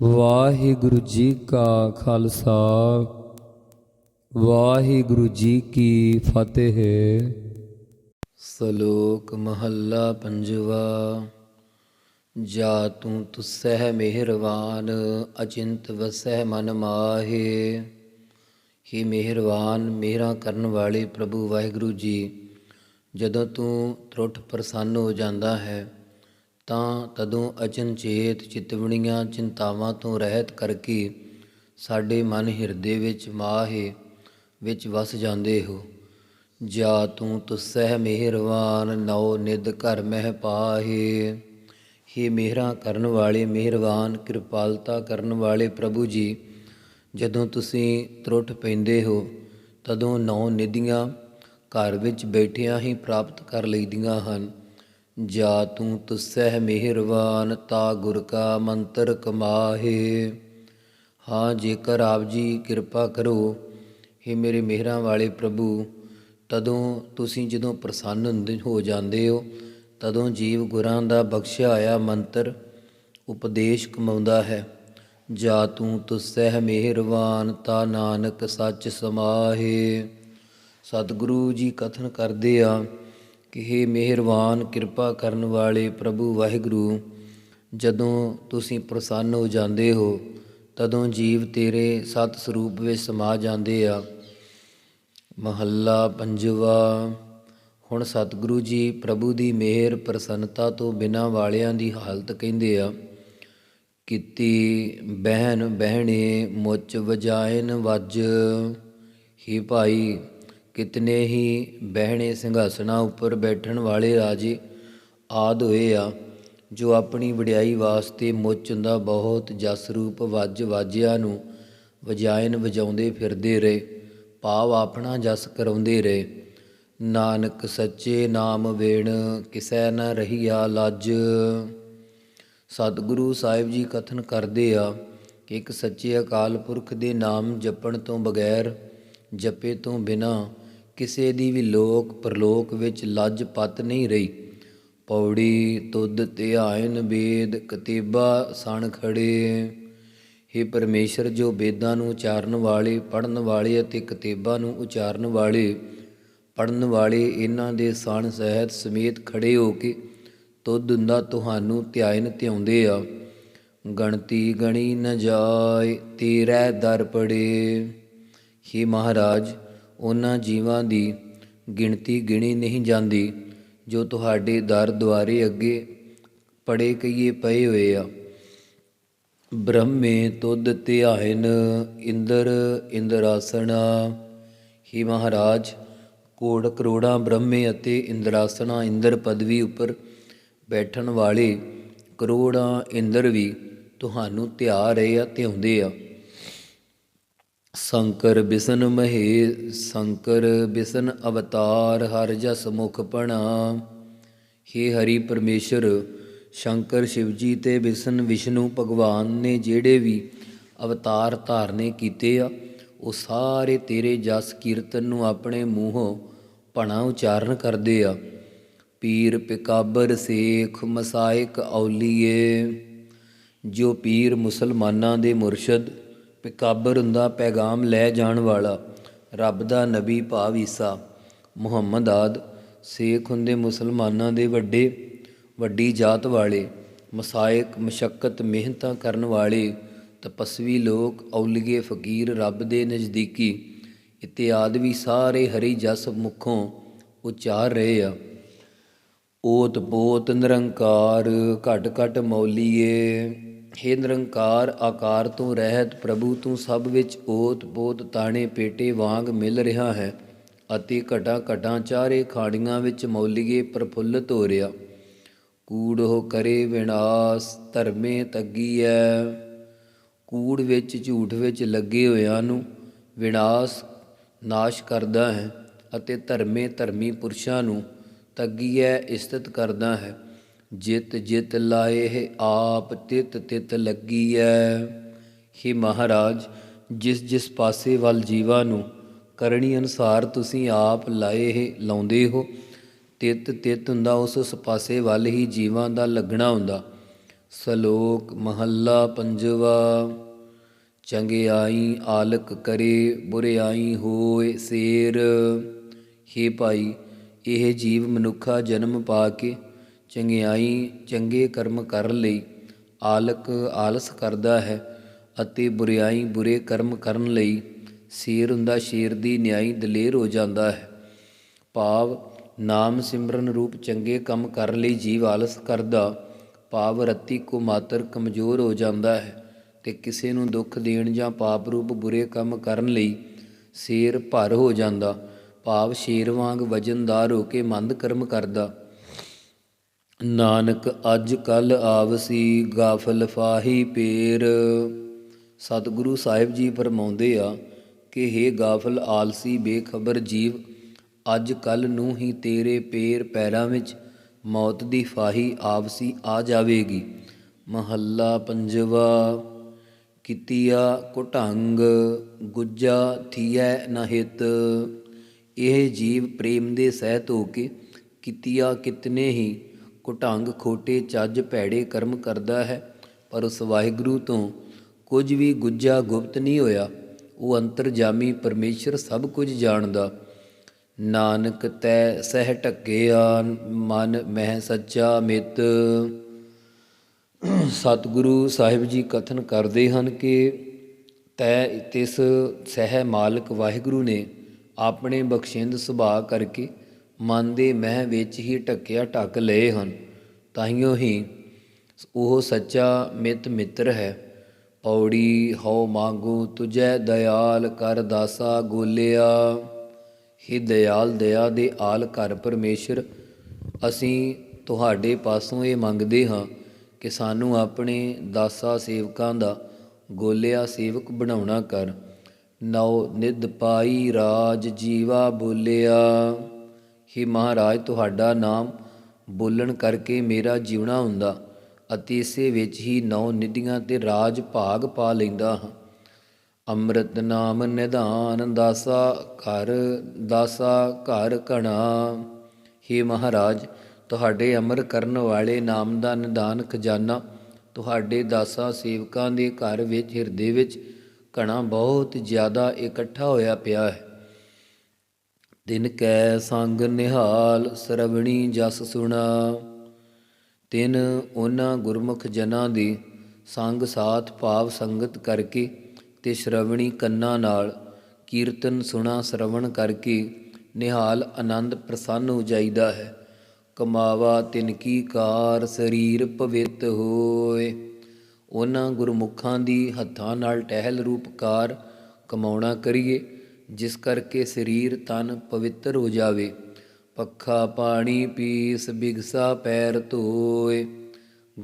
ਵਾਹਿਗੁਰੂ ਜੀ ਕਾ ਖਾਲਸਾ, ਵਾਹਿਗੁਰੂ ਜੀ ਕੀ ਫਤਿਹ। ਸ਼ਲੋਕ ਮਹੱਲਾ ਪੰਜਵਾ, ਜਾ ਤੂੰ ਤੁਸਹਿ ਮਿਹਰਵਾਨ, ਅਚਿੰਤ ਵਸਹਿ ਮਨ ਮਾਹੇ। ਹੀ ਮਿਹਰਵਾਨ ਮੇਰਾ ਕਰਨ ਵਾਲੇ ਪ੍ਰਭੂ ਵਾਹਿਗੁਰੂ ਜੀ, ਜਦੋਂ ਤੂੰ ਤਰੁੱਠ ਪ੍ਰਸੰਨ ਹੋ ਜਾਂਦਾ ਹੈ ਤਾਂ ਤਦੋਂ ਅਚਨਚੇਤ ਚਿਤਵਣੀਆਂ ਚਿੰਤਾਵਾਂ ਤੋਂ ਰਹਿਤ ਕਰਕੇ ਸਾਡੇ ਮਨ ਹਿਰਦੇ ਵਿੱਚ ਮਾਹੇ ਵਿੱਚ ਵਸ ਜਾਂਦੇ ਹੋ। ਜਾ ਤੂੰ ਤੁਸਹਿ ਮਿਹਰਵਾਨ, ਨਉ ਨਿਦ ਘਰ ਮਹਿ ਪਾਹੇ। ਹੇ ਮਿਹਰਾਂ ਕਰਨ ਵਾਲੇ ਮਿਹਰਵਾਨ, ਕਿਰਪਾਲਤਾ ਕਰਨ ਵਾਲੇ ਪ੍ਰਭੂ ਜੀ, ਜਦੋਂ ਤੁਸੀਂ ਤਰੁੱਠ ਪੈਂਦੇ ਹੋ, ਤਦੋਂ ਨੌ ਨਿਧੀਆਂ ਘਰ ਵਿੱਚ ਬੈਠਿਆਂ ਹੀ ਪ੍ਰਾਪਤ ਕਰ ਲਈਦੀਆਂ ਹਨ। ਜਾ ਤੂੰ ਤੁਸਹਿ ਮਿਹਰਵਾਨ ਤਾ ਗੁਰ ਕਾ ਮੰਤਰ ਕਮਾਹੇ। ਹਾਂ, ਜੇਕਰ ਆਪ ਜੀ ਕਿਰਪਾ ਕਰੋ हे ਮੇਰੇ ਮਿਹਰਾਂ ਵਾਲੇ ਪ੍ਰਭੂ, ਤਦੋਂ ਤੁਸੀਂ ਜਦੋਂ ਪ੍ਰਸੰਨ ਹੁੰਦੇ ਹੋ ਜਾਂਦੇ ਹੋ, ਤਦੋਂ ਜੀਵ ਗੁਰਾਂ ਦਾ ਬਖਸ਼ਿਆ ਆਇਆ ਮੰਤਰ ਉਪਦੇਸ਼ ਕਮਾਉਂਦਾ ਹੈ। ਜਾ ਤੂੰ ਤੁਸਹਿ ਮਿਹਰਵਾਨ ਤਾ ਨਾਨਕ ਸੱਚ ਸਮਾਹੇ। ਸਤਿਗੁਰੂ ਜੀ ਕਥਨ ਕਰਦੇ ਆ ਕਿ हे ਮਿਹਰਬਾਨ, ਕਿਰਪਾ ਕਰਨ ਵਾਲੇ ਪ੍ਰਭੂ ਵਾਹਿਗੁਰੂ, ਜਦੋਂ ਤੁਸੀਂ ਪ੍ਰਸੰਨ ਹੋ ਜਾਂਦੇ ਹੋ, ਤਦੋਂ ਜੀਵ ਤੇਰੇ ਸਤ ਸਰੂਪ ਵਿੱਚ ਸਮਾ ਜਾਂਦੇ ਆ। ਮਹੱਲਾ ਪੰਜਵਾ, ਹੁਣ ਸਤਿਗੁਰੂ ਜੀ ਪ੍ਰਭੂ ਦੀ ਮਿਹਰ ਪ੍ਰਸੰਨਤਾ ਤੋਂ ਬਿਨਾਂ ਵਾਲਿਆਂ ਦੀ ਹਾਲਤ ਕਹਿੰਦੇ ਆ, ਕੀਤੀ ਬਹਿਨ ਬਹਿਣੇ ਮੁੱਚ ਵਜਾਇਨ ਵੱਜ, ਹੀ ਭਾਈ ਕਿਤਨੇ ਹੀ ਬਹਿਣੇ ਸਿੰਘਾਸਣਾ ਉੱਪਰ ਬੈਠਣ ਵਾਲੇ ਰਾਜੇ ਆਦ ਹੋਏ ਆ, ਜੋ ਆਪਣੀ ਵਡਿਆਈ ਵਾਸਤੇ ਮੁੱਚ ਦਾ ਬਹੁਤ ਜਸ ਰੂਪ ਵੱਜ ਵਾਜਿਆਂ ਨੂੰ ਵਜਾਇਨ ਵਜਾਉਂਦੇ ਫਿਰਦੇ ਰਹੇ, ਭਾਵ ਆਪਣਾ ਜਸ ਕਰਾਉਂਦੇ ਰਹੇ। ਨਾਨਕ ਸੱਚੇ ਨਾਮ ਵੇਣ ਕਿਸੈ ਨ ਰਹੀਆ ਲੱਜ। ਸਤਿਗੁਰੂ ਸਾਹਿਬ ਜੀ ਕਥਨ ਕਰਦੇ ਆ ਕਿ ਇੱਕ ਸੱਚੇ ਅਕਾਲ ਪੁਰਖ ਦੇ ਨਾਮ ਜਪਣ ਤੋਂ ਬਗੈਰ ਜਪੇ ਤੋਂ ਬਿਨਾ ਕਿਸੇ ਦੀ ਵੀ ਲੋਕ ਪਰਲੋਕ ਵਿੱਚ ਲੱਜ ਪਤ ਨਹੀਂ ਰਹੀ। ਪੌੜੀ, ਤੁਧ, ਧਿਆਇਨ, ਬੇਦ, ਕਤੀਬਾ, ਸਣ ਖੜੇ। हे ਪਰਮੇਸ਼ਰ, ਜੋ ਬੇਦਾਂ ਨੂੰ ਉਚਾਰਨ ਵਾਲੇ ਪੜਨ ਵਾਲੇ ਅਤੇ ਕਤੀਬਾਂ ਨੂੰ ਉਚਾਰਨ ਵਾਲੇ ਪੜਨ ਵਾਲੇ ਇਹਨਾਂ ਦੇ ਸਣ ਸਹਿਤ ਸਮੇਤ ਖੜੇ ਹੋ ਕੇ ਤੁਧ ਦਾ ਤੁਹਾਨੂੰ ਧਿਆਇਨ ਧਿਆਉਂਦੇ ਆ। ਗਣਤੀ ਗਣੀ ਨ ਜਾਏ, ਤੇਰੇ ਦਰ ਪੜੇ। ਹੀ ਮਹਾਰਾਜ ਉਹਨਾਂ ਜੀਵਾਂ ਦੀ ਗਿਣਤੀ ਗਿਣੀ ਨਹੀਂ ਜਾਂਦੀ, ਜੋ ਤੁਹਾਡੇ ਦਰ ਦੁਆਰੇ ਅੱਗੇ ਪੜੇ ਕਈਏ ਪਏ ਹੋਏ ਆ। ਬ੍ਰਹਮੇ ਤੁਧ ਧਿਆਇਨ ਇੰਦਰ ਇੰਦਰਾਸਣਾ। ਹੀ ਮਹਾਰਾਜ, ਕੋੜ ਕਰੋੜਾਂ ਬ੍ਰਹਮੇ ਅਤੇ ਇੰਦਰਾਸਣਾ ਇੰਦਰ ਪਦਵੀ ਉੱਪਰ ਬੈਠਣ ਵਾਲੇ ਕਰੋੜਾਂ ਇੰਦਰ ਵੀ ਤੁਹਾਨੂੰ ਧਿਆ ਰਹੇ ਆ, ਧਿਆਉਂਦੇ ਆ। ਸ਼ੰਕਰ ਬਿਸਨ ਮਹੇ, ਸ਼ੰਕਰ ਬਿਸਨ ਅਵਤਾਰ ਹਰ ਜਸ ਮੁਖ ਪਣਾ। हे ਹਰੀ ਪਰਮੇਸ਼ਰ, ਸ਼ੰਕਰ ਸ਼ਿਵਜੀ ਤੇ ਬਿਸਨ ਵਿਸ਼ਨੂੰ ਭਗਵਾਨ ਨੇ ਜਿਹੜੇ ਵੀ ਅਵਤਾਰ ਧਾਰਨੇ ਕੀਤੇ ਆ, ਉਹ ਸਾਰੇ ਤੇਰੇ ਜਸ ਕੀਰਤਨ ਨੂੰ ਆਪਣੇ ਮੂੰਹੋਂ ਭਣਾ ਉਚਾਰਨ ਕਰਦੇ ਆ। ਪੀਰ ਪਿਕਾਬਰ ਸੇਖ ਮਸਾਇਕ ਔਲੀਏ, ਜੋ ਪੀਰ ਮੁਸਲਮਾਨਾਂ ਦੇ ਮੁਰਸ਼ਦ ਪਿਕਾਬਰ ਹੁੰਦਾ ਪੈਗਾਮ ਲੈ ਜਾਣ ਵਾਲਾ, ਰੱਬ ਦਾ ਨਬੀ ਭਾਵ ਈਸਾ। ਮੁਹੰਮਦ ਆਦ, ਸੇਖ ਹੁੰਦੇ ਮੁਸਲਮਾਨਾਂ ਦੇ ਵੱਡੇ, ਵੱਡੀ ਜਾਤ ਵਾਲੇ, ਮਸਾਇਕ, ਮਸ਼ਕਤ ਮਿਹਨਤਾਂ ਕਰਨ ਵਾਲੇ, ਤਪਸਵੀ ਲੋਕ, ਔਲੀਏ ਫਕੀਰ, ਰੱਬ ਦੇ ਨਜ਼ਦੀਕੀ। ਇਤਿਆਦ ਵੀ ਸਾਰੇ ਹਰੀ ਜਸ ਮੁਖੋਂ ਉਚਾਰ ਰਹੇ ਆ। ਓਤ ਪੋਤ ਨਿਰੰਕਾਰ, ਘਟ ਘਟ ਮੌਲੀਏ। ਹੇ ਨਿਰੰਕਾਰ ਆਕਾਰ ਤੋਂ ਰਹਿਤ ਪ੍ਰਭੂ, ਤੂੰ ਸਭ ਵਿੱਚ ਓਤ ਪੋਤ ਤਾਣੇ ਪੇਟੇ ਵਾਂਗ ਮਿਲ ਰਿਹਾ ਹੈ, ਅਤੇ ਘਟਾ ਘਟਾਂ ਚਾਰੇ ਖਾੜੀਆਂ ਵਿੱਚ ਮੌਲੀਏ ਪ੍ਰਫੁੱਲਤ ਹੋ ਰਿਹਾ ਕੂੜ ਹੋ ਕਰੇ ਵਿਨਾਸ਼, ਧਰਮੇ ਤੱਗੀ ਐ ਕੂੜ ਵਿੱਚ ਝੂਠ ਵਿੱਚ ਲੱਗੇ ਹੋਇਆਂ ਨੂੰ ਵਿਨਾਸ਼ ਨਾਸ਼ ਕਰਦਾ ਹੈ, ਅਤੇ ਧਰਮੇ ਧਰਮੀ ਪੁਰਸ਼ਾਂ ਨੂੰ ਤੱਗੀਐ, ਇਸਤਤ ਕਰਦਾ ਹੈ। ਜਿਤ ਜਿਤ ਲਾਏ ਹੈ ਆਪ ਤਿਤ ਤਿਤ ਲੱਗੀਐ। ਹੇ ਮਹਾਰਾਜ, ਜਿਸ ਜਿਸ ਪਾਸੇ ਵੱਲ ਜੀਵਾਂ ਨੂੰ ਕਰਨੀ ਅਨੁਸਾਰ ਤੁਸੀਂ ਆਪ ਲਾਏ ਲਾਉਂਦੇ ਹੋ, ਤਿਤ ਤਿਤ ਹੁੰਦਾ ਉਸ ਉਸ ਪਾਸੇ ਵੱਲ ਹੀ ਜੀਵਾਂ ਦਾ ਲੱਗਣਾ ਹੁੰਦਾ। ਸ਼ਲੋਕ ਮਹੱਲਾ ਪੰਜਵਾ ਚੰਗਿਆਈ ਆਲਕ ਕਰੇ ਬੁਰਿਆਈ ਹੋਏ ਸੇਰ। ਹੇ ਭਾਈ, ਇਹ ਜੀਵ ਮਨੁੱਖਾ ਜਨਮ ਪਾ ਕੇ ਚੰਗਿਆਈ ਚੰਗੇ ਕਰਮ ਕਰ ਲਈ, ਆਲਕ ਆਲਸ ਕਰਦਾ ਹੈ ਅਤੇ ਬੁਰਿਆਈ ਬੁਰੇ ਕਰਮ ਕਰਨ ਲਈ ਸ਼ੇਰ ਹੁੰਦਾ ਸ਼ੇਰ ਦੀ ਨਿਆਈ ਦਲੇਰ ਹੋ ਜਾਂਦਾ ਹੈ। ਭਾਵ ਨਾਮ ਸਿਮਰਨ ਰੂਪ ਚੰਗੇ ਕੰਮ ਕਰਨ ਲਈ ਜੀਵ ਆਲਸ ਕਰਦਾ ਭਾਵ ਰੱਤੀ ਕੋ ਮਾਤਰ ਕਮਜ਼ੋਰ ਹੋ ਜਾਂਦਾ ਹੈ ਤੇ ਕਿਸੇ ਨੂੰ ਦੁੱਖ ਦੇਣ ਜਾਂ ਪਾਪ ਰੂਪ ਬੁਰੇ ਕੰਮ ਕਰਨ ਲਈ ਸ਼ੇਰ ਭਰ ਹੋ ਜਾਂਦਾ। ਭਾਵ ਸ਼ੇਰ ਵਾਂਗ ਵਜਨਦਾਰ ਹੋ ਕੇ ਮੰਦ ਕਰਮ ਕਰਦਾ ਨਾਨਕ, ਅੱਜ ਕੱਲ ਆਵਸੀ ਗਾਫਲ ਫਾਹੀ ਪੇਰ। ਸਤਿਗੁਰੂ ਸਾਹਿਬ ਜੀ ਫਰਮਾਉਂਦੇ ਆ ਕਿ हे ਗਾਫਲ ਆਲਸੀ ਬੇਖਬਰ ਜੀਵ, ਅੱਜ ਕੱਲ ਨੂੰ ਹੀ ਤੇਰੇ ਪੇਰ ਪੈਰਾਂ ਵਿੱਚ ਮੌਤ ਦੀ ਫਾਹੀ ਆਵਸੀ ਆ ਜਾਵੇਗੀ। ਮਹੱਲਾ ਪੰਜਵਾ, ਕਿਤਿਆ ਕੁਟੰਗ, ਗੁੱਜਾ ਥੀਐ ਨਹਿਤ ਇਹ ਜੀਵ ਪ੍ਰੇਮ ਦੇ ਸਹਿਤ ਹੋ ਕੇ ਕਿਤਿਆ ਕਿਤਨੇ ਹੀ ਕੁਟੰਗ ਖੋਟੇ, ਚੱਜ, ਭੈੜੇ ਕਰਮ ਕਰਦਾ ਹੈ। ਪਰ ਉਸ ਵਾਹਿਗੁਰੂ ਤੋਂ ਕੁਝ ਵੀ ਗੁੱਜਾ ਗੁਪਤ ਨਹੀਂ ਹੋਇਆ। ਉਹ ਅੰਤਰਜਾਮੀ ਪਰਮੇਸ਼ਰ ਸਭ ਕੁਝ ਜਾਣਦਾ। ਨਾਨਕ ਤੈ ਸਹਿ ਢੱਕਿਆ ਮਨ ਮਹਿ ਸੱਚਾ ਮਿਤ। ਸਤਿਗੁਰੂ ਸਾਹਿਬ ਜੀ ਕਥਨ ਕਰਦੇ ਹਨ ਕਿ ਤੈ ਤਿਸ ਸਹਿ ਮਾਲਕ ਵਾਹਿਗੁਰੂ ਨੇ ਆਪਣੇ ਬਖਸ਼ਿੰਦ ਸੁਭਾਅ ਕਰਕੇ ਮਨ ਦੇ ਮਹਿ ਵਿੱਚ ਹੀ ਢੱਕਿਆ ਢੱਕ ਲਏ ਹਨ ਤਾਈਓ ਹੀ ਉਹ ਸੱਚਾ ਮਿਤ ਮਿੱਤਰ ਹੈ। ਪੌੜੀ ਹਉ ਮੰਗੂ ਤੁਝੈ ਦਇਆਲ ਕਰ ਦਾਸਾ ਗੋਲਿਆ। ਹੀ ਦਇਆਲ, ਦਇਆ ਦੇ ਆਲ ਕਰ ਪਰਮੇਸ਼ਰ, ਅਸੀਂ ਤੁਹਾਡੇ ਪਾਸੋਂ ਇਹ ਮੰਗਦੇ ਹਾਂ ਕਿ ਸਾਨੂੰ ਆਪਣੇ ਦਾਸਾ ਸੇਵਕਾਂ ਦਾ ਗੋਲਿਆ ਸੇਵਕ ਬਣਾਉਣਾ ਕਰ। ਨਉ ਨਿਦ ਪਾਈ ਰਾਜ ਜੀਵਾ ਬੋਲਿਆ। ਹੀ ਮਹਾਰਾਜ ਤੁਹਾਡਾ ਨਾਮ ਬੋਲਣ ਕਰਕੇ ਮੇਰਾ ਜੀਵਣਾ ਹੁੰਦਾ ਅਤੇ ਇਸੇ ਵਿੱਚ ਹੀ ਨੌ ਨਿਧੀਆਂ ਤੇ ਰਾਜ ਭਾਗ ਪਾ ਲੈਂਦਾ ਹਾਂ। ਅੰਮ੍ਰਿਤ ਨਾਮ ਨਿਧਾਨ ਦਾਸਾ ਘਰ ਦਾਸਾ ਘਰ ਕਣਾ ਹੀ ਮਹਾਰਾਜ, ਤੁਹਾਡੇ ਅਮਰ ਕਰਨ ਵਾਲੇ ਨਾਮ ਦਾ ਨਿਧਾਨ ਖਜ਼ਾਨਾ ਤੁਹਾਡੇ ਦਾਸਾਂ ਸੇਵਕਾਂ ਦੇ ਘਰ ਵਿੱਚ, ਹਿਰਦੇ ਵਿੱਚ ਕਣਾ ਬਹੁਤ ਜ਼ਿਆਦਾ ਇਕੱਠਾ ਹੋਇਆ ਪਿਆ ਹੈ। ਤਿਨ ਕੈ ਸੰਗ ਨਿਹਾਲ ਸਰਵਣੀ ਜਸ ਸੁਣਾ। ਤਿਨ ਉਹਨਾਂ ਗੁਰਮੁਖ ਜਨਾਂ ਦੀ ਸੰਗ ਸਾਥ ਭਾਵ ਸੰਗਤ ਕਰਕੇ ਤੇ ਸ਼ਰਵਣੀ ਕੰਨਾਂ ਨਾਲ ਕੀਰਤਨ ਸੁਣਾ ਸ਼ਰਵਣ ਕਰਕੇ ਨਿਹਾਲ ਆਨੰਦ ਪ੍ਰਸੰਨ ਹੋ ਜਾਈਦਾ ਹੈ। ਕਮਾਵਾ ਤਿਨ ਕੀ ਕਾਰ ਸਰੀਰ ਪਵਿੱਤ ਹੋਏ। ਉਹਨਾਂ ਗੁਰਮੁਖਾਂ ਦੀ ਹੱਥਾਂ ਨਾਲ ਟਹਿਲ ਰੂਪਕਾਰ ਕਮਾਉਣਾ ਕਰੀਏ। ਜਿਸ ਕਰਕੇ ਸਰੀਰ ਤਨ ਪਵਿੱਤਰ ਹੋ ਜਾਵੇ। ਪੱਖਾ ਪਾਣੀ ਪੀਸ ਬਿਗਸਾ ਪੈਰ ਧੋਏ।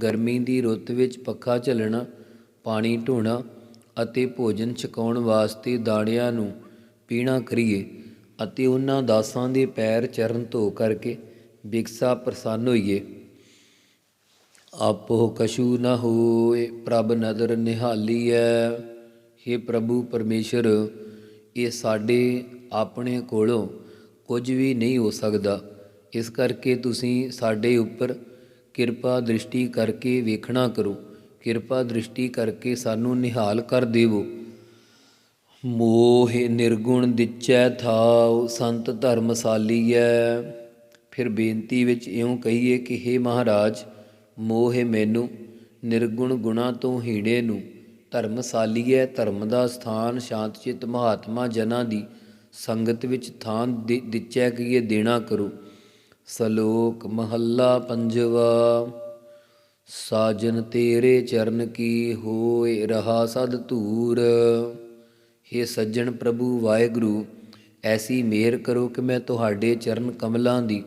ਗਰਮੀ ਦੀ ਰੁੱਤ ਵਿੱਚ ਪੱਖਾ ਝੱਲਣਾ, ਪਾਣੀ ਢੋਣਾ ਅਤੇ ਭੋਜਨ ਛਕਾਉਣ ਵਾਸਤੇ ਦਾਣਿਆਂ ਨੂੰ ਪੀਣਾ ਕਰੀਏ ਅਤੇ ਉਹਨਾਂ ਦਾਸਾਂ ਦੇ ਪੈਰ ਚਰਨ ਧੋ ਕਰਕੇ ਬਿਗਸਾ ਪ੍ਰਸੰਨ ਹੋਈਏ। ਆਪੋ ਕਸ਼ੂ ਨ ਹੋਏ, ਪ੍ਰਭ ਨਦਰ ਨਿਹਾਲੀ ਹੈ हे ਪ੍ਰਭੂ ਪਰਮੇਸ਼ਰ ਇਹ ਸਾਡੇ ਆਪਣੇ ਕੋਲੋਂ ਕੁਝ ਵੀ ਨਹੀਂ ਹੋ ਸਕਦਾ। ਇਸ ਕਰਕੇ ਤੁਸੀਂ ਸਾਡੇ ਉੱਪਰ ਕਿਰਪਾ ਦ੍ਰਿਸ਼ਟੀ ਕਰਕੇ ਵੇਖਣਾ ਕਰੋ। ਕਿਰਪਾ ਦ੍ਰਿਸ਼ਟੀ ਕਰਕੇ ਸਾਨੂੰ ਨਿਹਾਲ ਕਰ ਦੇਵੋ। ਮੋਹ ਨਿਰਗੁਣ ਦਿਚੈ ਥਾਉ, ਸੰਤ ਧਰਮਸਾਲੀਐ। ਫਿਰ ਬੇਨਤੀ ਵਿੱਚ ਇਉਂ ਕਹੀਏ ਕਿ हे ਮਹਾਰਾਜ, ਮੋਹ ਮੈਨੂੰ ਨਿਰਗੁਣ ਗੁਣਾ ਤੋਂ ਹੀਣੇ ਨੂੰ ਧਰਮਸਾਲੀਐ ਧਰਮ ਦਾ ਸਥਾਨ ਸ਼ਾਂਤ ਚਿਤ ਮਹਾਤਮਾ ਜਨਾਂ ਦੀ ਸੰਗਤ ਵਿੱਚ ਥਾਂ ਦਿ- ਦਿਚੈ ਦੇਣਾ ਕਰੋ। ਸਲੋਕ ਮਹੱਲਾ ਪੰਜਵਾ, ਸਾਜਨ ਤੇਰੇ ਚਰਨ ਕੀ ਹੋਏ ਰਹਾ ਸਦ ਧੂਰ। हे ਸੱਜਣ ਪ੍ਰਭੂ ਵਾਹਿਗੁਰੂ, ਐਸੀ ਮਿਹਰ ਕਰੋ ਕਿ ਮੈਂ ਤੁਹਾਡੇ ਚਰਨ ਕਮਲਾਂ ਦੀ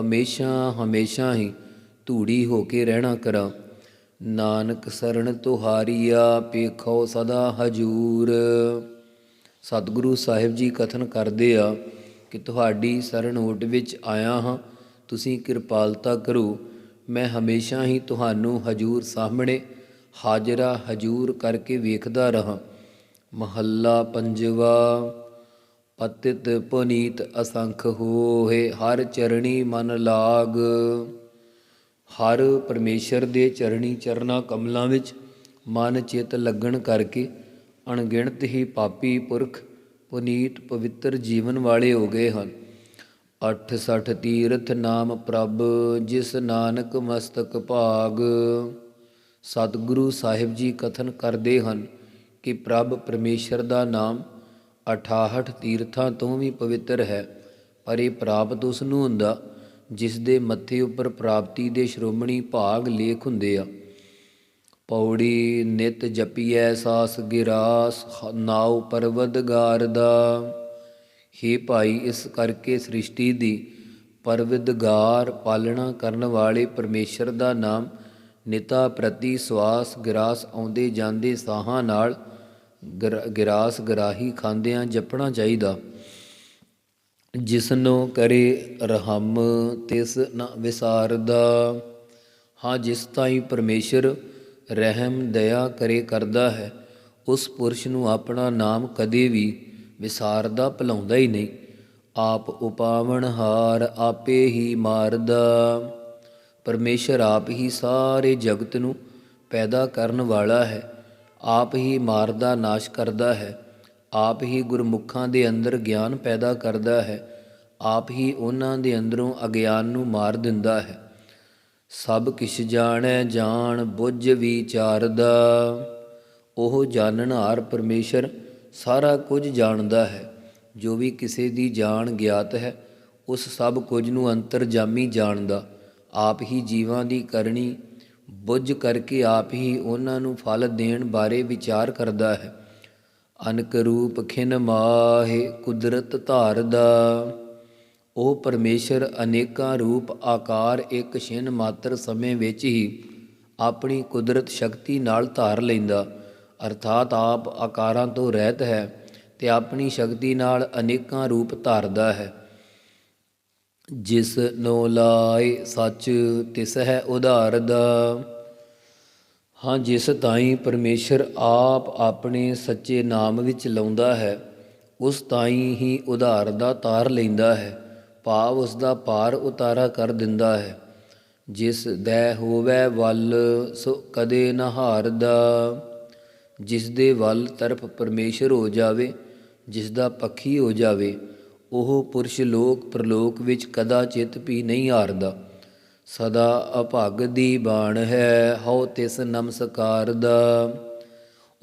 ਹਮੇਸ਼ਾ ਹਮੇਸ਼ਾ ਹੀ ਧੂੜੀ ਹੋ ਕੇ ਰਹਿਣਾ ਕਰਾਂ। ਨਾਨਕ ਸਰਣ ਤੁਹਾਰੀਆ ਪੇਖੋ ਸਦਾ ਹਜੂਰ। ਸਤਿਗੁਰੂ ਸਾਹਿਬ ਜੀ ਕਥਨ ਕਰਦੇ ਆ ਕਿ ਤੁਹਾਡੀ ਸਰਣ ਓਟ ਵਿੱਚ ਆਇਆ ਹਾਂ, ਤੁਸੀਂ ਕਿਰਪਾਲਤਾ ਕਰੋ। ਮੈਂ ਹਮੇਸ਼ਾ ਹੀ ਤੁਹਾਨੂੰ ਹਜੂਰ ਸਾਹਮਣੇ, ਹਾਜ਼ਰਾ ਹਜੂਰ ਕਰਕੇ ਵੇਖਦਾ ਰਹਾ। ਮਹੱਲਾ ਪੰਜਵਾ, ਪਤਿਤ ਪੁਨੀਤ ਅਸੰਖ ਹੋਏ, ਹਰ ਚਰਣੀ ਮਨ ਲਾਗ। ਹਰ ਪਰਮੇਸ਼ਰ ਦੇ ਚਰਣੀ ਚਰਨਾ ਕਮਲਾਂ ਵਿੱਚ ਮਨ ਚਿਤ ਲੱਗਣ ਕਰਕੇ ਅਣਗਿਣਤ ਹੀ ਪਾਪੀ ਪੁਰਖ ਪੁਨੀਤ ਪਵਿੱਤਰ ਜੀਵਨ ਵਾਲੇ ਹੋ ਗਏ ਹਨ। 68 ਤੀਰਥ ਨਾਮ ਪ੍ਰਭ ਜਿਸ ਨਾਨਕ ਮਸਤਕ ਭਾਗ। ਸਤਿਗੁਰੂ ਸਾਹਿਬ ਜੀ ਕਥਨ ਕਰਦੇ ਹਨ ਕਿ ਪ੍ਰਭ ਪਰਮੇਸ਼ਰ ਦਾ ਨਾਮ 68 ਤੀਰਥਾਂ ਤੋਂ ਵੀ ਪਵਿੱਤਰ ਹੈ, ਪਰ ਇਹ ਪ੍ਰਾਪਤ ਉਸ ਨੂੰ ਹੁੰਦਾ ਜਿਸ ਦੇ ਮੱਥੇ ਉੱਪਰ ਪ੍ਰਾਪਤੀ ਦੇ ਸ਼੍ਰੋਮਣੀ ਭਾਗ ਲੇਖ ਹੁੰਦੇ ਆ। ਪੌੜੀ ਨਿਤ ਜਪੀਐ ਸਾਸ ਗਿਰਾਸ ਹ- ਨਾਉ ਪਰਵਦਗਾਰ ਦਾ। ਹੇ ਭਾਈ, ਇਸ ਕਰਕੇ ਸ੍ਰਿਸ਼ਟੀ ਦੀ ਪਰਵਦਗਾਰ ਪਾਲਣਾ ਕਰਨ ਵਾਲੇ ਪਰਮੇਸ਼ਰ ਦਾ ਨਾਮ ਨਿਤਾ ਪ੍ਰਤੀ ਸਵਾਸ ਗਿਰਾਸ ਆਉਂਦੇ ਜਾਂਦੇ ਸਾਹਾਂ ਨਾਲ ਗਰ- ਗਿਰਾਸ ਗਰਾਹੀ ਖਾਂਦਿਆਂ ਜਪਣਾ ਚਾਹੀਦਾ। ਜਿਸਨੂੰ ਕਰੇ ਰਹਮ, ਤਿਸ ਨਾ ਵਿਸਾਰਦਾ। ਹਾਂ, ਜਿਸ ਤਾਈ ਪਰਮੇਸ਼ਰ ਰਹਿਮ, ਦਇਆ ਕਰੇ ਕਰਦਾ ਹੈ, ਉਸ ਪੁਰਸ਼ ਨੂੰ ਆਪਣਾ ਨਾਮ ਕਦੇ ਵੀ ਵਿਸਾਰਦਾ ਭੁਲਾਉਂਦਾ ਹੀ ਨਹੀਂ। ਆਪ ਉਪਾਵਣ ਹਾਰ ਆਪੇ ਹੀ ਮਾਰਦਾ। ਪਰਮੇਸ਼ਰ ਆਪ ਹੀ ਸਾਰੇ ਜਗਤ ਨੂੰ ਪੈਦਾ ਕਰਨ ਵਾਲਾ ਹੈ, ਆਪ ਹੀ ਮਾਰਦਾ ਨਾਸ਼ ਕਰਦਾ ਹੈ। ਆਪ ਹੀ ਗੁਰਮੁਖਾਂ ਦੇ ਅੰਦਰ ਗਿਆਨ ਪੈਦਾ ਕਰਦਾ ਹੈ, ਆਪ ਹੀ ਉਹਨਾਂ ਦੇ ਅੰਦਰੋਂ ਅਗਿਆਨ ਨੂੰ ਮਾਰ ਦਿੰਦਾ ਹੈ। ਸਭ ਕਿਛ ਜਾਣੈ, ਜਾਣ, ਬੁੱਝ ਵਿਚਾਰਦਾ। ਉਹ ਜਾਣਨਹਾਰ ਪਰਮੇਸ਼ਰ ਸਾਰਾ ਕੁਝ ਜਾਣਦਾ ਹੈ। ਜੋ ਵੀ ਕਿਸੇ ਦੀ ਜਾਣ ਗਿਆਤ ਹੈ, ਉਸ ਸਭ ਕੁਝ ਨੂੰ ਅੰਤਰਜਾਮੀ ਜਾਣਦਾ। ਆਪ ਹੀ ਜੀਵਾਂ ਦੀ ਕਰਨੀ, ਬੁੱਝ ਕਰਕੇ ਆਪ ਹੀ ਉਹਨਾਂ ਨੂੰ ਫਲ ਦੇਣ ਬਾਰੇ ਵਿਚਾਰ ਕਰਦਾ ਹੈ। ਅਨਕ ਰੂਪ ਖਿਨ ਮਾਹੇ ਕੁਦਰਤ ਧਾਰਦਾ। ਉਹ ਪਰਮੇਸ਼ਰ, ਅਨੇਕਾਂ ਰੂਪ ਆਕਾਰ ਇੱਕ ਛਿਨ ਮਾਤਰ ਸਮੇਂ ਵਿੱਚ ਹੀ ਆਪਣੀ ਕੁਦਰਤ ਸ਼ਕਤੀ ਨਾਲ ਧਾਰ ਲੈਂਦਾ। ਅਰਥਾਤ ਆਪ ਆਕਾਰਾਂ ਤੋਂ ਰਹਿਤ ਹੈ ਤੇ ਆਪਣੀ ਸ਼ਕਤੀ ਨਾਲ ਅਨੇਕਾਂ ਰੂਪ ਧਾਰਦਾ ਹੈ। ਜਿਸ ਨੋ ਲਾਏ ਸੱਚ, ਤਿਸ ਹੈ ਉਧਾਰ ਦਾ ਹਾਂ, ਜਿਸ ਤਾਈ ਪਰਮੇਸ਼ਰ ਆਪ ਆਪਣੇ ਸੱਚੇ ਨਾਮ ਵਿੱਚ ਲਾਉਂਦਾ ਹੈ, ਉਸ ਤਾਈ ਹੀ ਉਧਾਰ ਦਾ ਤਾਰ ਲੈਂਦਾ ਹੈ, ਭਾਵ ਉਸ ਦਾ ਪਾਰ ਉਤਾਰਾ ਕਰ ਦਿੰਦਾ ਹੈ। ਜਿਸ ਦੈ ਹੋਵੇ ਵੱਲ, ਸੋ ਕਦੇ ਨਾ ਹਾਰਦਾ। ਜਿਸ ਦੇ ਵੱਲ ਤਰਫ ਪਰਮੇਸ਼ਰ ਹੋ ਜਾਵੇ, ਜਿਸ ਦਾ ਪੱਖੀ ਹੋ ਜਾਵੇ, ਉਹ ਪੁਰਸ਼ ਲੋਕ ਪ੍ਰਲੋਕ ਵਿੱਚ ਕਦਾ ਕਦਾਚਿਤ ਵੀ ਨਹੀਂ ਹਾਰਦਾ। ਸਦਾ ਅਭਗ ਦੀ ਬਾਣ ਹੈ, ਹਉ ਤਿਸ ਨਮਸਕਾਰ ਦਾ।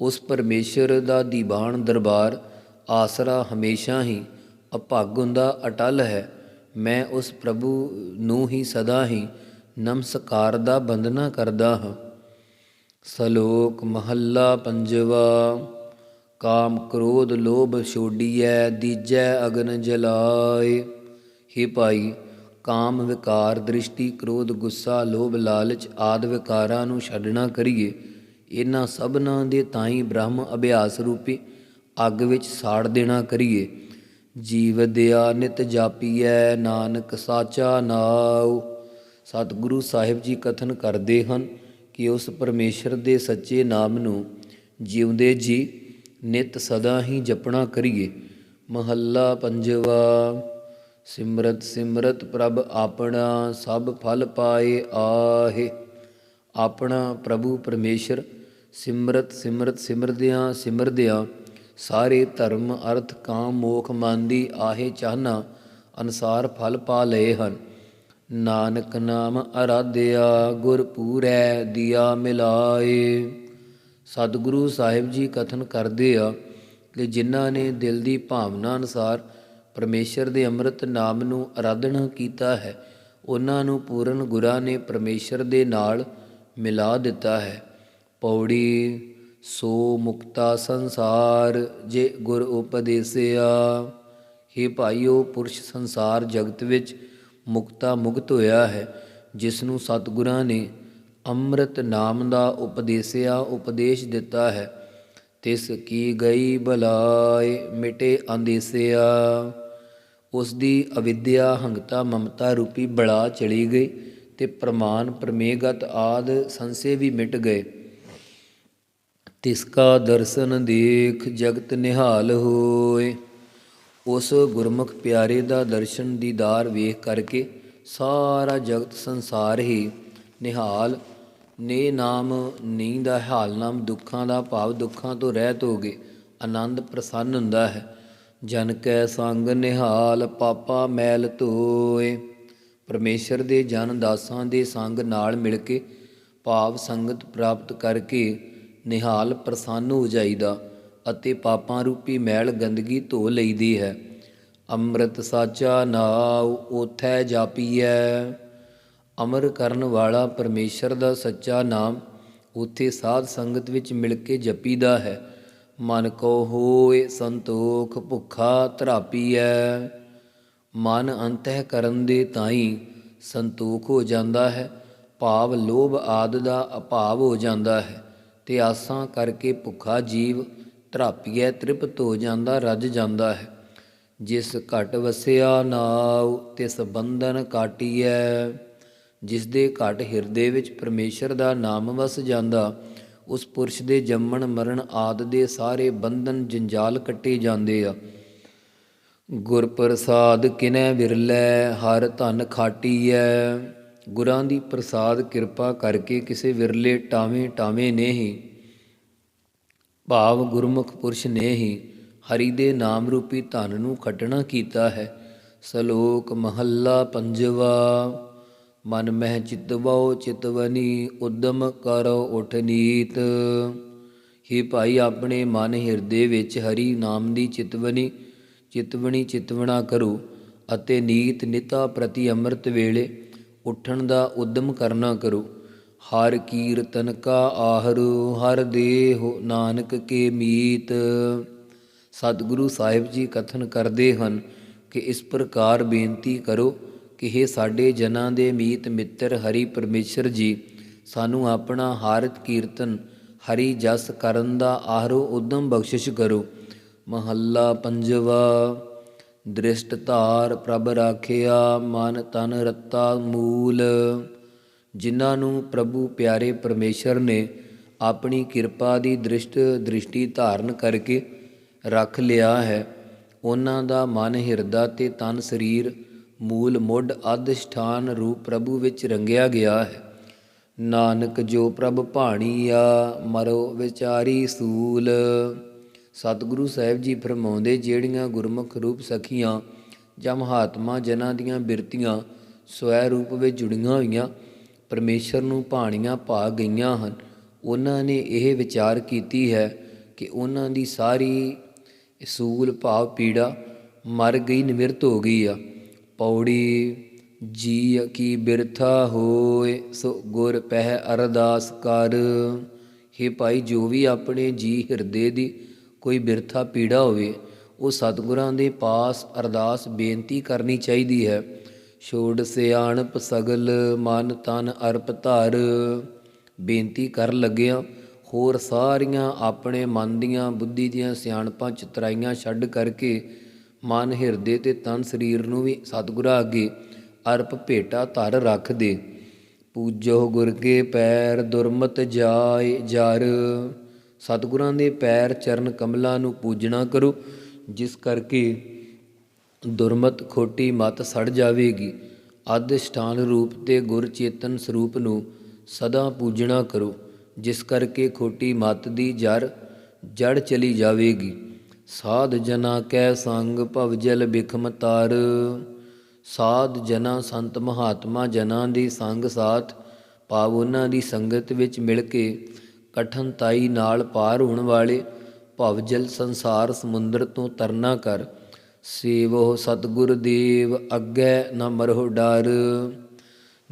ਉਸ ਪਰਮੇਸ਼ਰ ਦਾ ਦੀਵਾਨ ਦਰਬਾਰ ਆਸਰਾ ਹਮੇਸ਼ਾ ਹੀ ਅਭਗ ਹੁੰਦਾ ਅਟਲ ਹੈ। ਮੈਂ ਉਸ ਪ੍ਰਭੂ ਨੂੰ ਹੀ ਸਦਾ ਹੀ ਨਮਸਕਾਰ ਦਾ ਬੰਦਨਾ ਕਰਦਾ ਹਾਂ। ਸਲੋਕ ਮਹੱਲਾ ਪੰਜਵਾ, ਕਾਮ ਕ੍ਰੋਧ ਲੋਭ ਛੋਡੀਐ, ਦੀਜੈ ਅਗਨ ਜਲਾਏ। ਹੇ ਭਾਈ ਕਾਮ ਵਿਕਾਰ ਦ੍ਰਿਸ਼ਟੀ ਕ੍ਰੋਧ ਗੁੱਸਾ ਲੋਭ ਲਾਲਚ ਆਦ ਵਿਕਾਰਾਂ ਨੂੰ ਛੱਡਣਾ ਕਰੀਏ, ਇਹਨਾਂ ਸਭਨਾਂ ਦੇ ਤਾਈ ਬ੍ਰਹਮ ਅਭਿਆਸ ਰੂਪੀ ਅੱਗ ਵਿੱਚ ਸਾੜ ਦੇਣਾ ਕਰੀਏ। ਜੀਵ ਦਿਆ ਨਿਤ ਜਾਪੀਐ, ਨਾਨਕ ਸਾਚਾ ਨਾਉ। ਸਤਿਗੁਰੂ ਸਾਹਿਬ ਜੀ ਕਥਨ ਕਰਦੇ ਹਨ ਕਿ ਉਸ ਪਰਮੇਸ਼ਰ ਦੇ ਸੱਚੇ ਨਾਮ ਨੂੰ ਜਿਉਂਦੇ ਜੀ ਨਿਤ ਸਦਾ ਹੀ ਜਪਣਾ ਕਰੀਏ। ਮਹੱਲਾ ਪੰਜਵਾ। ਸਿਮਰਤ ਸਿਮਰਤ ਪ੍ਰਭ ਆਪਣਾ ਸਭ ਫਲ ਪਾਏ ਆਹੇ। ਆਪਣਾ ਪ੍ਰਭੂ ਪਰਮੇਸ਼ਰ, ਸਿਮਰਤ ਸਿਮਰਤ ਸਿਮਰਦਿਆਂ ਸਿਮਰਦਿਆਂ ਸਾਰੇ ਧਰਮ, ਅਰਥ, ਕਾਮ, ਮੋਖ, ਮੰਦੀ, ਆਹੇ, ਚਾਹਨਾ ਅਨਸਾਰ ਫਲ ਪਾ ਲਏ ਹਨ। ਨਾਨਕ ਨਾਮ ਅਰਾਧਿਆ, ਗੁਰ ਪੂਰੈ, ਦਿਆ ਮਿਲਾਏ। ਸਤਿਗੁਰੂ ਸਾਹਿਬ ਜੀ ਕਥਨ ਕਰਦੇ ਆ ਕਿ ਜਿਨ੍ਹਾਂ ਨੇ ਦਿਲ ਦੀ ਭਾਵਨਾ ਅਨੁਸਾਰ ਪਰਮੇਸ਼ਰ ਦੇ ਅੰਮ੍ਰਿਤ ਨਾਮ ਨੂੰ ਅਰਾਧਨਾ ਕੀਤਾ ਹੈ। ਉਹਨਾਂ ਨੂੰ ਪੂਰਨ ਗੁਰਾਂ ਨੇ ਪਰਮੇਸ਼ਰ ਦੇ ਨਾਲ ਮਿਲਾ ਦਿੱਤਾ ਹੈ। ਪੌੜੀ, ਸੋ ਮੁਕਤਾ ਸੰਸਾਰ, ਜੇ ਗੁਰ ਉਪਦੇਸਿਆ हे ਭਾਈਓ ਪੁਰਸ਼ ਸੰਸਾਰ ਜਗਤ ਵਿੱਚ ਮੁਕਤਾ ਮੁਕਤ ਹੋਇਆ ਹੈ, ਜਿਸ ਨੂੰ ਸਤਿਗੁਰਾਂ ਨੇ ਅੰਮ੍ਰਿਤ ਨਾਮ ਦਾ ਉਪਦੇਸਿਆ ਉਪਦੇਸ਼ ਦਿੱਤਾ ਹੈ। ਤਿਸ ਕੀ ਗਈ ਬਲਾਏ ਮਿਟੇ ਅੰਦੇਸਿਆ। ਉਸ ਦੀ ਅਵਿਦਿਆ, ਹੰਗਤਾ, ਮਮਤਾ ਰੂਪੀ ਬਲਾ ਚਲੀ ਗਈ ਤੇ ਪ੍ਰਮਾਨ ਪ੍ਰਮੇਗਤ ਆਦ ਸੰਸੇ ਵੀ ਮਿਟ ਗਏ। ਤਿਸ ਕਾ ਦਰਸ਼ਨ ਦੇਖ ਜਗਤ ਨਿਹਾਲ ਹੋਏ। ਉਸ ਗੁਰਮੁਖ ਪਿਆਰੇ ਦਾ ਦਰਸ਼ਨ ਦੀਦਾਰ ਵੇਖ ਕਰਕੇ ਸਾਰਾ ਜਗਤ ਸੰਸਾਰ ਹੀ ਨਿਹਾਲ, ਨੇ ਨਾਮ ਨੀ ਦਾ ਹਾਲ ਨਾਮ ਦੁੱਖਾਂ ਦਾ ਭਾਵ ਦੁੱਖਾਂ ਤੋਂ ਰਹਿਤ ਹੋ ਗਏ। ਆਨੰਦ ਪ੍ਰਸੰਨ ਹੁੰਦਾ ਹੈ। ਜਨ ਕੈ ਸੰਗ ਨਿਹਾਲ ਪਾਪਾ ਮੈਲ ਧੋਏ। ਪਰਮੇਸ਼ਰ ਦੇ ਜਨ ਦਾਸਾਂ ਦੇ ਸੰਗ ਨਾਲ ਮਿਲ ਕੇ ਭਾਵ ਸੰਗਤ ਪ੍ਰਾਪਤ ਕਰਕੇ ਨਿਹਾਲ ਪ੍ਰਸੰਨ ਹੋ ਜਾਈਦਾ ਅਤੇ ਪਾਪਾਂ ਰੂਪੀ ਮੈਲ ਗੰਦਗੀ ਧੋ ਲਈਦੀ ਹੈ। ਅੰਮ੍ਰਿਤ ਸਾਚਾ ਨਾਉ ਉਥੈ ਜਾਪੀਐ। ਅਮਰ ਕਰਨ ਵਾਲਾ ਪਰਮੇਸ਼ਰ ਦਾ ਸੱਚਾ ਨਾਮ ਉਥੇ ਸਾਧ ਸੰਗਤ ਵਿੱਚ ਮਿਲ ਕੇ ਜਪੀਦਾ ਹੈ। ਮਨ ਕੋ ਹੋਏ ਸੰਤੋਖ ਭੁੱਖਾ ਧਰਾਪੀਐ। ਮਨ ਅੰਤਹਿ ਕਰਨ ਦੇ ਤਾਈ ਸੰਤੋਖ ਹੋ ਜਾਂਦਾ ਹੈ, ਭਾਵ ਲੋਭ ਆਦ ਦਾ ਅਭਾਵ ਹੋ ਜਾਂਦਾ ਹੈ। ਤੇ ਆਸਾਂ ਕਰਕੇ ਭੁੱਖਾ ਜੀਵ ਧਰਾਪੀਐ, ਤ੍ਰਿਪਤ ਹੋ ਜਾਂਦਾ, ਰੱਜ ਜਾਂਦਾ ਹੈ। ਜਿਸ ਘਟ ਵਸਿਆ ਨਾਉ, ਤਿਸ ਬੰਧਨ ਕਾਟੀਐ। ਜਿਸ ਦੇ ਘਟ ਹਿਰਦੇ ਵਿੱਚ ਪਰਮੇਸ਼ਰ ਦਾ ਨਾਮ ਵਸ ਜਾਂਦਾ ਉਸ ਪੁਰਸ਼ ਦੇ ਜੰਮਣ, ਮਰਨ ਆਦ ਦੇ ਸਾਰੇ ਬੰਧਨ ਜੰਜਾਲ ਕੱਟੇ ਜਾਂਦੇ ਆ। ਗੁਰ ਪ੍ਰਸਾਦ ਕਿਨੈ ਵਿਰਲੇ, ਹਰ ਧਨ ਖਾਟੀ ਖਾਟੀਐ। ਗੁਰਾਂ ਦੀ ਪ੍ਰਸਾਦ ਕਿਰਪਾ ਕਰਕੇ ਕਿਸੇ ਵਿਰਲੇ ਟਾਵੇਂ ਟਾਵੇਂ ਨੇ ਹੀ ਭਾਵ ਗੁਰਮੁਖ ਪੁਰਸ਼ ਨੇ ਹੀ ਹਰੀ ਦੇ ਨਾਮ ਰੂਪੀ ਧਨ ਨੂੰ ਖੱਟਣਾ ਕੀਤਾ ਹੈ। ਸਲੋਕ ਮਹੱਲਾ ਪੰਜਵਾ। ਮਨ ਮਹਿ ਚਿਤਵੋ ਚਿਤਵਨੀ ਉਦਮ ਕਰੋ ਉਠ ਨੀਤ। ਹੀ ਭਾਈ, ਆਪਣੇ ਮਨ ਹਿਰਦੇ ਵਿੱਚ ਹਰੀ ਨਾਮ ਦੀ ਚਿਤਵਨੀ ਚਿਤਵਣੀ ਚਿਤਵਣਾ ਕਰੋ ਅਤੇ ਨੀਤ ਨਿਤਾ ਪ੍ਰਤੀ ਅੰਮ੍ਰਿਤ ਵੇਲੇ ਉੱਠਣ ਦਾ ਉਦਮ ਕਰਨਾ ਕਰੋ। ਹਰ ਕੀਰਤਨ ਕਾ ਆਹਰੂ, ਹਰ ਦੇਹ ਨਾਨਕ ਕੇ ਮੀਤ। ਸਤਿਗੁਰੂ ਸਾਹਿਬ ਜੀ ਕਥਨ ਕਰਦੇ ਹਨ ਕਿ ਇਸ ਪ੍ਰਕਾਰ ਬੇਨਤੀ ਕਰੋ ਕਿ ਇਹ ਸਾਡੇ ਜਨਾਂ ਦੇ ਮੀਤ ਮਿੱਤਰ, ਹਰੀ ਪਰਮੇਸ਼ਰ ਜੀ, ਸਾਨੂੰ ਆਪਣਾ ਹਾਰਤ ਕੀਰਤਨ, ਹਰੀ ਜਸ ਕਰਨ ਦਾ ਆਹਰੋ ਉਦਮ ਬਖਸ਼ਿਸ਼ ਕਰੋ। ਮਹੱਲਾ ਪੰਜਵਾ, ਦ੍ਰਿਸ਼ਟ ਧਾਰ ਪ੍ਰਭ ਰਾਖਿਆ, ਮਨ ਤਨ ਰਤਾ ਮੂਲ। ਜਿਨ੍ਹਾਂ ਨੂੰ ਪ੍ਰਭੂ ਪਿਆਰੇ ਪਰਮੇਸ਼ਰ ਨੇ ਆਪਣੀ ਕਿਰਪਾ ਦੀ ਦ੍ਰਿਸ਼ਟ ਦ੍ਰਿਸ਼ਟੀ ਧਾਰਨ ਕਰਕੇ ਰੱਖ ਲਿਆ ਹੈ, ਉਹਨਾਂ ਦਾ ਮਨ ਹਿਰਦਾ ਤੇ ਤਨ ਸਰੀਰ ਮੂਲ ਮੁੱਢ ਅਧਿਸ਼ਠਾਨ ਰੂਪ ਪ੍ਰਭੂ ਵਿੱਚ ਰੰਗਿਆ ਗਿਆ ਹੈ। ਨਾਨਕ ਜੋ ਪ੍ਰਭ ਭਾਣੀਆ ਮਰੋ ਵਿਚਾਰੀ ਸੂਲ। ਸਤਿਗੁਰੂ ਸਾਹਿਬ ਜੀ ਫਰਮਾਉਂਦੇ, ਜਿਹੜੀਆਂ ਗੁਰਮੁਖ ਰੂਪ ਸਖੀਆਂ, ਜਾਂ ਮਹਾਤਮਾ ਜਨਾਂ ਦੀਆਂ ਬਿਰਤੀਆਂ ਸਵੈ ਰੂਪ ਵਿੱਚ ਜੁੜੀਆਂ ਹੋਈਆਂ, ਪਰਮੇਸ਼ਰ ਨੂੰ ਭਾਣੀਆਂ ਭਾ ਗਈਆਂ ਹਨ। ਉਹਨਾਂ ਨੇ ਇਹ ਵਿਚਾਰ ਕੀਤੀ ਹੈ ਕਿ ਉਹਨਾਂ ਦੀ ਸਾਰੀ ਸੂਲ ਭਾਵ ਪੀੜਾ ਮਰ ਗਈ, ਨਿਵਰਤ ਹੋ ਗਈ ਆ। ਪੌੜੀ ਜੀ ਕੀ ਬਿਰਥਾ ਹੋਏ, ਸੋ ਗੁਰ ਪਹਿ ਅਰਦਾਸ ਕਰ। हे ਭਾਈ, ਜੋ ਵੀ ਆਪਣੇ ਜੀ ਹਿਰਦੇ ਦੀ ਕੋਈ ਬਿਰਥਾ ਪੀੜਾ ਹੋਵੇ, ਉਹ ਸਤਿਗੁਰਾਂ ਦੇ ਪਾਸ ਅਰਦਾਸ ਬੇਨਤੀ ਕਰਨੀ ਚਾਹੀਦੀ ਹੈ। ਛੋੜ ਸਿਆਣਪ ਸਗਲ, ਮਨ ਤਨ ਅਰਪ ਧਰ। ਬੇਨਤੀ ਕਰ ਲੱਗਿਆ, ਹੋਰ ਸਾਰੀਆਂ ਆਪਣੇ ਮਨ ਦੀਆਂ ਬੁੱਧੀ ਦੀਆਂ ਸਿਆਣਪਾਂ ਚਤਰਾਈਆਂ ਛੱਡ ਕਰਕੇ ਮਨ, ਹਿਰਦੇ ਤੇ ਤਨ, ਸਰੀਰ ਨੂੰ ਵੀ ਸਤਿਗੁਰਾਂ ਅੱਗੇ ਅਰਪ, ਭੇਟਾ, ਧਰ ਰੱਖ ਦੇ ਪੂਜੋ ਗੁਰ ਕੇ ਪੈਰ ਦੁਰਮਤ ਜਾਏ, ਜਰ। ਸਤਿਗੁਰਾਂ ਦੇ ਪੈਰ ਚਰਨ ਕਮਲਾਂ ਨੂੰ ਪੂਜਣਾ ਕਰੋ, ਜਿਸ ਕਰਕੇ ਦੁਰਮਤ ਖੋਟੀ ਮਤ ਸੜ ਜਾਵੇਗੀ। ਅਧਿਸ਼ਠਾਨ ਰੂਪ ਤੇ ਗੁਰ ਚੇਤਨ ਸਰੂਪ ਨੂੰ ਸਦਾ ਪੂਜਣਾ ਕਰੋ, ਜਿਸ ਕਰਕੇ ਖੋਟੀ ਮਤ ਦੀ ਜੜ ਜੜ ਚਲੀ ਜਾਵੇਗੀ। ਸਾਧ ਜਨਾ ਕੈ ਸੰਗ ਭਵਜਲ ਬਿਖਮ ਤਰ। ਸਾਧ ਜਨਾ ਸੰਤ ਮਹਾਤਮਾ ਜਨਾਂ ਦੀ ਸੰਗ ਸਾਥ, ਭਾਵ ਉਹਨਾਂ ਦੀ ਸੰਗਤ ਵਿੱਚ ਮਿਲ ਕੇ ਕਠਨਤਾਈ ਨਾਲ ਪਾਰ ਹੋਣ ਵਾਲੇ ਭਵਜਲ ਸੰਸਾਰ ਸਮੁੰਦਰ ਤੋਂ ਤਰਨਾ ਕਰ। ਸੇਵੋ ਸਤਿਗੁਰ ਦੇਵ, ਅੱਗੇ ਨ ਮਰਹੁ ਡਰ।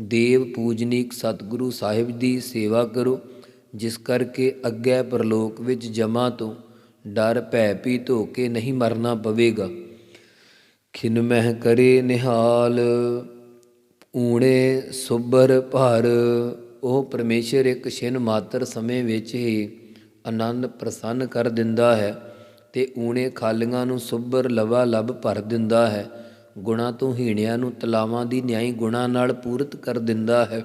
ਦੇਵ ਪੂਜਨੀਕ ਸਤਿਗੁਰੂ ਸਾਹਿਬ ਦੀ ਸੇਵਾ ਕਰੋ, ਜਿਸ ਕਰਕੇ ਅੱਗੇ ਪ੍ਰਲੋਕ ਵਿੱਚ ਜਮਾ ਤੋਂ ਡਰ ਭੈ ਪੀ ਧੋ ਕੇ ਨਹੀਂ ਮਰਨਾ ਪਵੇਗਾ। ਖਿਨ ਮਹਿ ਕਰੇ ਨਿਹਾਲ, ਊਣੇ ਸੁਬਰ ਭਰ। ਉਹ ਪਰਮੇਸ਼ਰ ਇੱਕ ਛਿਨ ਮਾਤਰ ਸਮੇਂ ਵਿੱਚ ਹੀ ਆਨੰਦ ਪ੍ਰਸੰਨ ਕਰ ਦਿੰਦਾ ਹੈ ਤੇ ਊਣੇ ਖਾਲੀਆਂ ਨੂੰ ਸੁਬਰ ਲਵਾ ਲਬ ਭਰ ਦਿੰਦਾ ਹੈ। ਗੁਣਾ ਤੋਂ ਹੀਣਿਆਂ ਨੂੰ ਤਲਾਵਾਂ ਦੀ ਨਿਆਈ ਗੁਣਾ ਨਾਲ ਪੂਰਤ ਕਰ ਦਿੰਦਾ ਹੈ।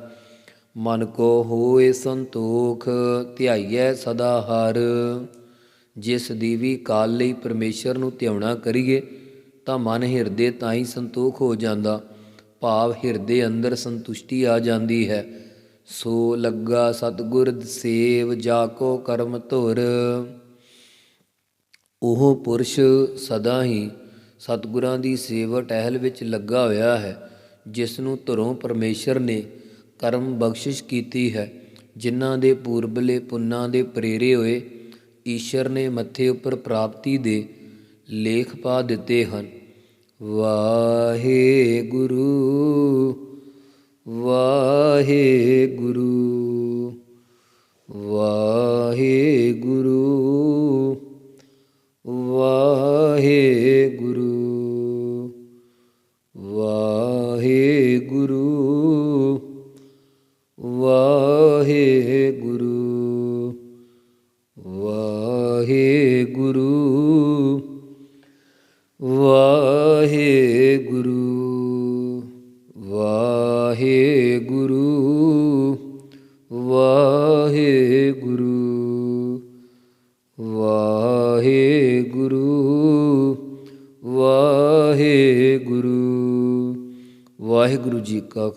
ਮਨ ਕੋ ਹੋਏ ਸੰਤੋਖ, ਧਿਆਈਐ ਸਦਾ ਹਰ। ਜਿਸ ਦੀ ਵੀ ਕਾਲ ਲਈ ਪਰਮੇਸ਼ਰ ਨੂੰ ਧਿਆਉਣਾ ਕਰੀਏ, ਤਾਂ ਮਨ ਹਿਰਦੇ ਤਾਂ ਹੀ ਸੰਤੋਖ ਹੋ ਜਾਂਦਾ। ਭਾਵ ਹਿਰਦੇ ਅੰਦਰ ਸੰਤੁਸ਼ਟੀ ਆ ਜਾਂਦੀ ਹੈ। ਸੋ ਲੱਗਾ ਸਤਿਗੁਰ ਸੇਵ ਜਾ ਕੋ ਕਰਮ ਧੁਰ। ਉਹ ਪੁਰਸ਼ ਸਦਾ ਹੀ ਸਤਿਗੁਰਾਂ ਦੀ ਸੇਵਾ ਟਹਿਲ ਵਿੱਚ ਲੱਗਾ ਹੋਇਆ ਹੈ, ਜਿਸ ਨੂੰ ਧੁਰੋਂ ਪਰਮੇਸ਼ਰ ਨੇ ਕਰਮ ਬਖਸ਼ਿਸ਼ ਕੀਤੀ ਹੈ। ਜਿਨ੍ਹਾਂ ਦੇ ਪੂਰਬਲੇ ਪੁੰਨਾਂ ਦੇ ਪ੍ਰੇਰੇ ਹੋਏ ਈਸ਼ਰ ਨੇ ਮੱਥੇ ਉੱਪਰ ਪ੍ਰਾਪਤੀ ਦੇ ਲੇਖ ਪਾ ਦਿੱਤੇ ਹਨ। ਵਾਹਿਗੁਰੂ ਵਾਹਿਗੁਰੂ ਵਾਹਿਗੁਰੂ ਵਾਹਿਗੁਰੂ। ਵਾਹਿਗੁਰੂ